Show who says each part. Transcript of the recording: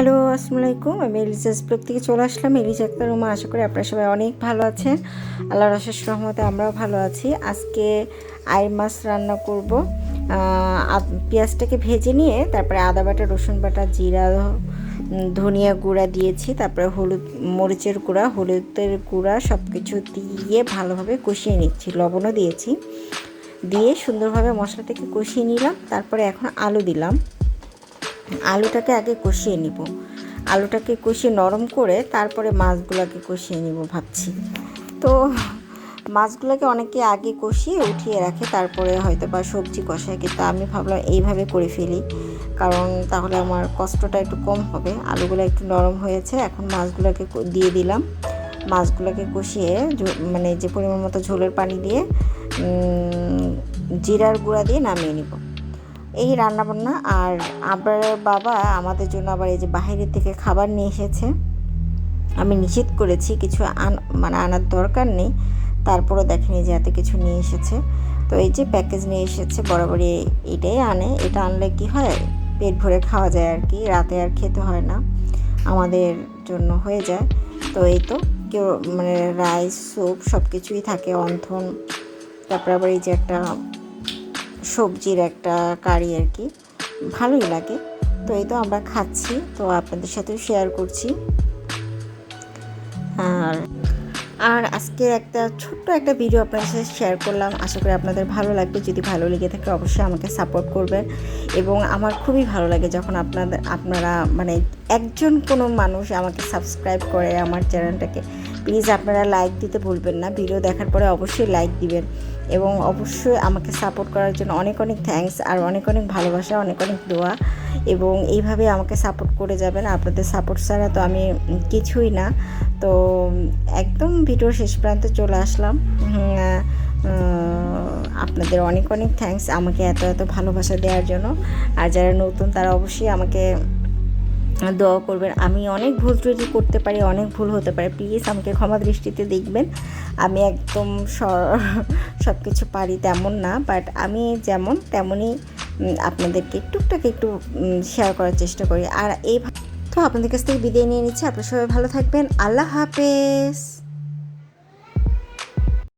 Speaker 1: Hello আসসালামু আলাইকুম আমি এলিজাস ব্লগ থেকে চলে আসলাম। এলিজা আক্তার রুমা, আশা করি আপনারা সবাই অনেক ভালো আছেন। আল্লাহর অশেষ রহমতে আমরাও ভালো আছি। আজকে আই মাছ রান্না করব। পেঁয়াজটাকে ভেজে নিয়ে তারপরে আদা বাটা, রসুন বাটা, জিরা, ধনিয়া গুঁড়া দিয়েছি। তারপরে হলুদ, মরিচের গুঁড়া, হলুদের গুঁড়া সব কিছু দিয়ে ভালোভাবে কষিয়ে নিচ্ছি। লবণও দিয়েছি। দিয়ে সুন্দরভাবে মশলাটাকে কষিয়ে নিলাম। তারপরে এখন আলু দিলাম। আলুটাকে আগে কষিয়ে নিব। আলুটাকে কষিয়ে নরম করে তারপরে মাছগুলোকে কষিয়ে নিব ভাবছি। তো মাছগুলোকে অনেকে আগে কষিয়ে উঠিয়ে রাখে, তারপরে হয়তো বা সবজি কষায়। কিন্তু আমি ভাবলাম এইভাবে করে ফেলি, কারণ তাহলে আমার কষ্টটা একটু কম হবে। আলুগুলো একটু নরম হয়েছে, এখন মাছগুলোকে দিয়ে দিলাম। মাছগুলোকে কষিয়ে মানে যে পরিমাণ মতো ঝোলের পানি দিয়ে জিরার গুঁড়া দিয়ে নামিয়ে নিব। এই রান্নাবান্না আর আবার বাবা আমাদের জন্য আবার এই যে বাইরে থেকে খাবার নিয়ে এসেছে। আমি নিষেধ করেছি, কিছু আন মানে আনার দরকার নেই। তারপরও দেখেনি যে এত কিছু নিয়ে এসেছে। তো এই যে প্যাকেজ নিয়ে এসেছে, বরাবরই এটাই আনে। এটা আনলে কি হয়? পেট ভরে খাওয়া যায় আর কি, রাতে আর খেতে হয় না। আমাদের জন্য হয়ে যায়। তো এই তো, কেউ মানে রাইস স্যুপ সব কিছুই থাকে, অন্থন। তারপরে আবার এই যে একটা সবজির একটা কারি আর কি। ভালোই লাগে। তো এই তো আমরা খাচ্ছি। তো আপনাদের সাথেও শেয়ার করছি। আর আর আজকে একটা ছোট্ট একটা ভিডিও আপনাদের সাথে শেয়ার করলাম। আশা করি আপনাদের ভালো লাগবে। যদি ভালো লেগে থাকে অবশ্যই আমাকে সাপোর্ট করবেন। এবং আমার খুবই ভালো লাগে যখন আপনাদের আপনারা মানে একজন কোনো মানুষ আমাকে সাবস্ক্রাইব করে আমার চ্যানেলটাকে প্লিজ আপনারা লাইক দিতে ভুলবেন না। ভিডিও দেখার পরে অবশ্যই লাইক দিবেন। এবং অবশ্যই আমাকে সাপোর্ট করার জন্য অনেক অনেক থ্যাঙ্কস আর অনেক অনেক ভালোবাসা, অনেক অনেক দোয়া এবং এইভাবে আমাকে সাপোর্ট করে যাবেন। আপনাদের সাপোর্ট ছাড়া তো আমি কিছুই না। তো একদম ভিডিও শেষ প্রান্তে চলে আসলাম। আপনাদের অনেক অনেক থ্যাঙ্কস আমাকে এত এত ভালোবাসা দেওয়ার জন্য। আর যারা নতুন তারা অবশ্যই আমাকে দোয়া করবেন। আমি অনেক ভুল ত্রুটি করতে পারি, অনেক ভুল হতে পারে। প্লিজ আমাকে ক্ষমা দৃষ্টিতে দেখবেন। আমি একদম সব কিছু পারি তেমন না বাট আমি যেমন তেমনই আপনাদেরকে টুকটাক একটু শেয়ার করার চেষ্টা করি। আর এই তো আপনাদের কাছ থেকে বিদায় নিয়ে নিচ্ছি। আপনারা সবাই ভালো থাকবেন। আল্লাহ হাফেজ।